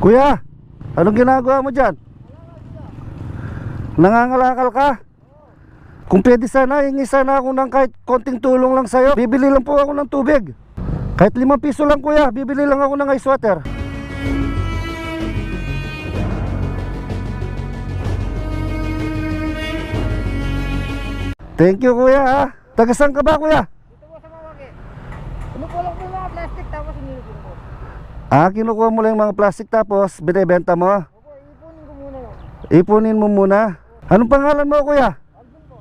Kuya, anong ginagawa mo dyan? Nangangalakal ka? Kung pwede sana, hingi sana ako ng kahit konting tulong lang sa'yo. Bibili lang po ako ng tubig. Kahit limang piso lang kuya, bibili lang ako ng ice water. Thank you kuya ha. Tagasan ka ba kuya? Dito po sa mawagi. Kumukulong po yung mga plastic tapos inilipin ko. Ah, kinukuha mo lang yung mga plastic tapos binibenta mo. Opo, ipunin ko muna yun. Ipunin mo muna. Anong pangalan mo kuya? Alvin po.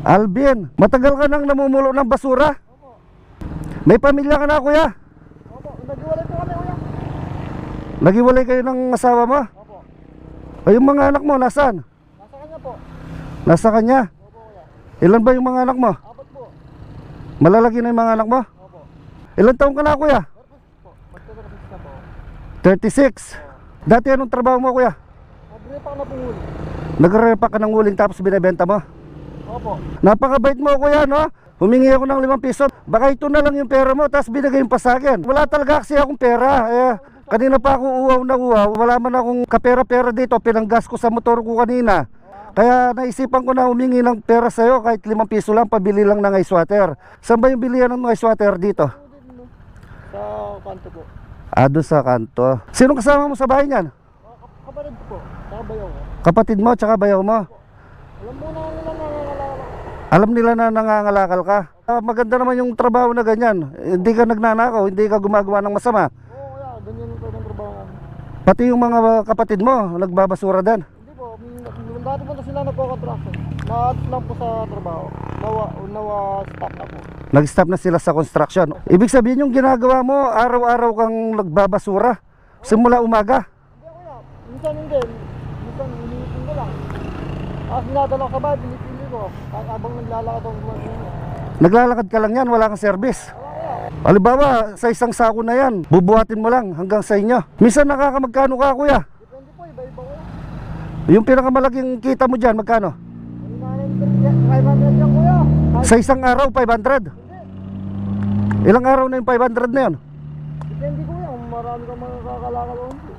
Alvin. Matagal ka nang namumulo ng basura? Opo. May pamilya ka na kuya? Opo. Naghiwalay po kami kuya. Nagiwalay kayo ng asawa mo? Opo. O yung mga anak mo, nasaan? Nasa kanya po. Nasa kanya? Opo kuya. Ilan ba yung mga anak mo? Apat po. Malalaki na yung mga anak mo? Opo. Ilan taong ka na kuya? Purpose po. Magkakaroon sa po. 36. Dati anong trabaho mo kuya? Nagripa ako na punguli. Nagre-repack ka ng uling tapos binibenta mo? Opo. Napakabait mo kuya no? Humingi ako ng limang piso. Baka ito na lang yung pera mo tapos binigay mo pa sa akin. Wala talaga kasi akong pera. Eh, kanina pa ako uwaw na uwaw. Wala man akong kapera-pera dito. Pinanggas ko sa motor ko kanina. Kaya naisipan ko na humingi ng pera sa'yo kahit limang piso lang, pabili lang ng ice water. Saan ba yung bilihan ng ice water dito? Sa kanto po. Ah, doon sa kanto. Sino kasama mo sa bahay niyan? Kap- Kapatid ko po. Saka bayaw ko. Kapatid mo, tsaka bayaw mo. Alam mo na nila nangangalala. Alam nila na nangangalakal ka. Ah, maganda naman yung trabaho na ganyan. Hindi ka nagnanakaw, hindi ka gumagawa ng masama. Oo kuya. Ganyan yung pwedeng trabaho namin. Pati yung mga kapatid mo, nagbabasura din. Hindi po, mm, dati po na sila nagko-contraction. Na-add lang po sa trabaho. Nawa, nawa stop na po. Nag-stop na sila sa construction. Ibig sabihin yung ginagawa mo, araw-araw kang nagbabasura. Simula umaga. Minsan hindi. Minsan inipin ko lang. Tapos dinadala ko sa bahay, pinipili ko. Kahit abang naglalakad ako. Naglalakad ka lang yan, wala kang service. Halimbawa, sa isang sako na yan, bubuhatin mo lang hanggang sa inyo. Minsan nakakamagkano ka, kuya? Depende po, iba-iba ko. Yung pinakamalaking kita mo dyan, magkano? Ano na 500 yan kuya. Sa isang araw, 500. Ilang araw na yung 500 na yun? Depende kuya, kung marami kang mga kakalakal o hindi.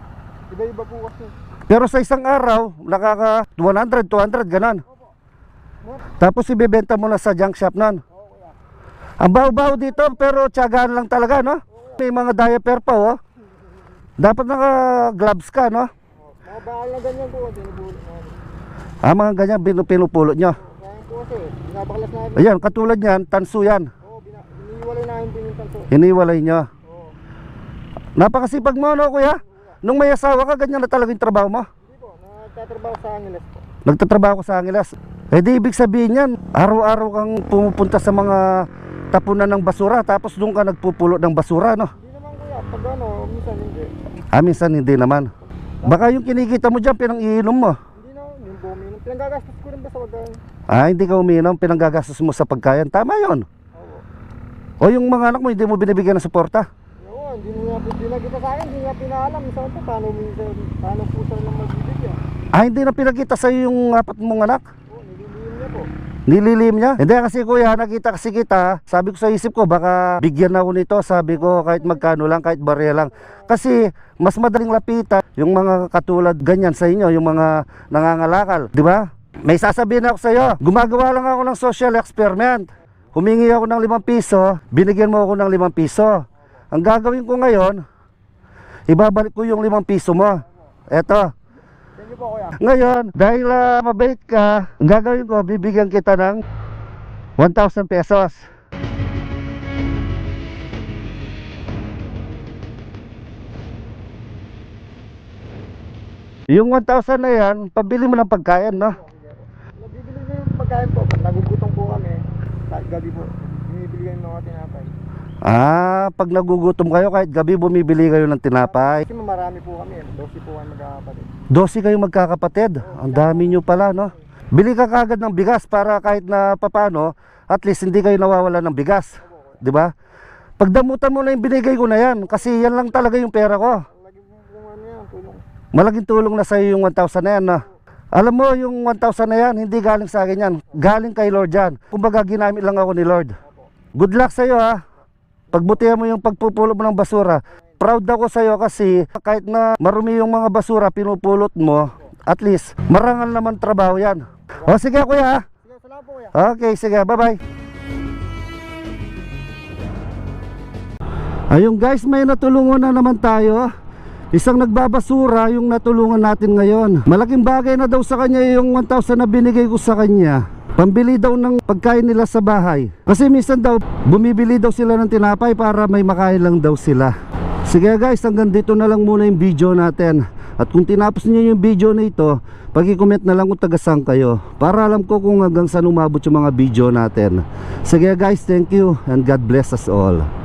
Iba-iba po kasi. Pero sa isang araw, nakaka 100, 200, ganon. Tapos ibebenta mo na sa junk shop nun. Oo kuya. Ang baho-baho dito, pero tiyagaan lang talaga, no? May mga diaper pa, oh. Dapat naka-gloves ka, no? Mga bakal na ganyan po, dinubulot namin. Ah, mga ganyan, pinu- pinupulot nyo. Kaya po kasi, binabaklas namin. Ayan, katulad yan, tansu yan. Oo, bina, iniwalay namin din yung tanso. Iniwalay nyo. Oo. Napakasipag mo, no, kuya? Nung may asawa ka, ganyan na talaga yung trabaho mo. Hindi po, nagtatrabaho sa Angeles po. Nagtatrabaho ko sa Angeles. Eh di ibig sabihin yan, araw-araw kang pumupunta sa mga tapunan ng basura, tapos doon ka nagpupulot ng basura, no? Hindi naman kuya, pag ano, minsan hindi. Ah, minsan hindi naman. Baka yung kinikita mo dyan, pinang-iinom mo. Hindi na, yung bumi. Pinanggagastos ko rin ba sa pagkain? Ah, hindi ka uminom, pinanggagastos mo sa pagkain. Tama yon. O yung mga anak mo, hindi mo binibigyan ng suporta. Oo, hindi niya hindi na kita sa akin, hindi niya pinaalam. Minsan po, paano minsan, paano po siya lang magbibigyan? Ah, hindi na pinakita sa'yo yung apat mong anak. Oo, nililiim niya po. Nililim niya. Hindi kasi kuya, nakita kasi kita. Sabi ko sa isip ko, baka bigyan ako nito. Sabi ko, kahit magkano lang, kahit barya lang. Kasi mas madaling lapitan yung mga katulad ganyan sa inyo, yung mga nangangalakal. Di ba? May sasabihin ako sa iyo. Gumagawa lang ako ng social experiment. Humingi ako ng limang piso, binigyan mo ako ng limang piso. Ang gagawin ko ngayon, ibabalik ko yung limang piso mo. Eto, ngayon, dahil ah, mabait ka, ang gagawin ko, bibigyan kita ng 1,000 pesos. Yung 1,000 na yan, pabili mo ng pagkain, no? Nabibili niya yung pagkain po. Kami, kahit gabi po, binibili kayo ng mga tinapay. Ah, pag nagugutom kayo, kahit gabi bumibili kayo ng tinapay. Kasi marami po kami, dosi po kami magkakapatid. 12 kayo magkakapatid. Ang dami nyo pala, no? Bili ka kagad ng bigas para kahit na papano, at least hindi kayo nawawala ng bigas. 'Di ba? Pagdamutan mo na yung binigay ko na yan, kasi yan lang talaga yung pera ko. Ano. Malaking tulong na sa iyo yung 1,000 na yan, no? Alam mo, yung 1,000 na yan, hindi galing sa akin yan. Galing kay Lord yan. Kumbaga, ginamit lang ako ni Lord. Good luck sa iyo, ha? Pagbutihan mo yung pagpupulo mo ng basura. proud ako sa'yo kasi kahit na marumi yung mga basura pinupulot mo, at least marangal naman trabaho yan. O sige kuya. Kuya. Okay, sige, bye-bye. Ayun guys, may natulungan na naman tayo. Isang nagbabasura yung natulungan natin ngayon. Malaking bagay na daw sa kanya yung 1,000 na binigay ko sa kanya. Pambili daw ng pagkain nila sa bahay. Kasi minsan daw, bumibili daw sila ng tinapay para may makain lang daw sila. Sige guys, hanggang dito na lang muna yung video natin. At kung tinapos niyo yung video na ito, pag-comment na lang kung tagasang kayo. Para alam ko kung hanggang saan umabot yung mga video natin. Sige guys, thank you and God bless us all.